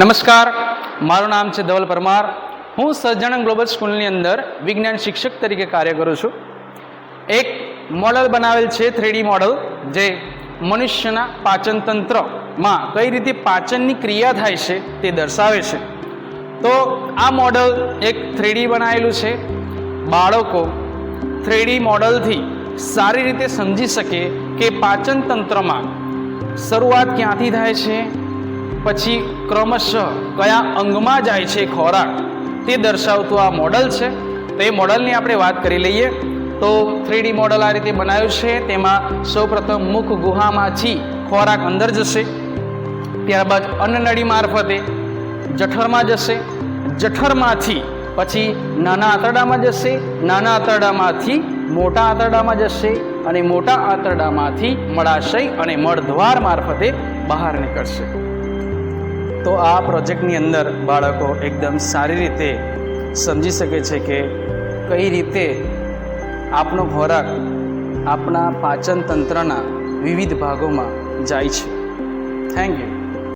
નમસ્કાર. મારું નામ છે ધવલ પરમાર. હું સજ્જણ ગ્લોબલ સ્કૂલની અંદર વિજ્ઞાન શિક્ષક તરીકે કાર્ય કરું છું. એક મોડલ બનાવેલ છે થ્રીડી મોડલ, જે મનુષ્યના પાચન તંત્રમાં કઈ રીતે પાચનની ક્રિયા થાય છે તે દર્શાવે છે. તો આ મોડલ એક થ્રીડી બનાવેલું છે. બાળકો થ્રીડી મોડલથી સારી રીતે સમજી શકે કે પાચન તંત્રમાં શરૂઆત ક્યાંથી થાય છે પછી ક્રમશઃ કયા અંગમાં જાય છે ખોરાક તે દર્શાવતું આ મોડલ છે. તો એ મોડલની આપણે વાત કરી લઈએ. તો થ્રીડી મોડલ આ રીતે બનાવ્યું છે. તેમાં સૌપ્રથમ મુખ ગુહામાંથી ખોરાક અંદર જશે. ત્યારબાદ અન્નનળી મારફતે જઠરમાં જશે. જઠરમાંથી પછી નાના આંતરડામાં જશે. નાના આંતરડામાંથી મોટા આંતરડામાં જશે અને મોટા આંતરડામાંથી મળાશય અને મળદ્વાર મારફતે બહાર નીકળશે. તો આ પ્રોજેક્ટની અંદર બાળકો એકદમ સારી રીતે સમજી શકે છે કે કઈ રીતે આપનો ખોરાક આપણા પાચન તંત્રના વિવિધ ભાગોમાં જાય છે. Thank you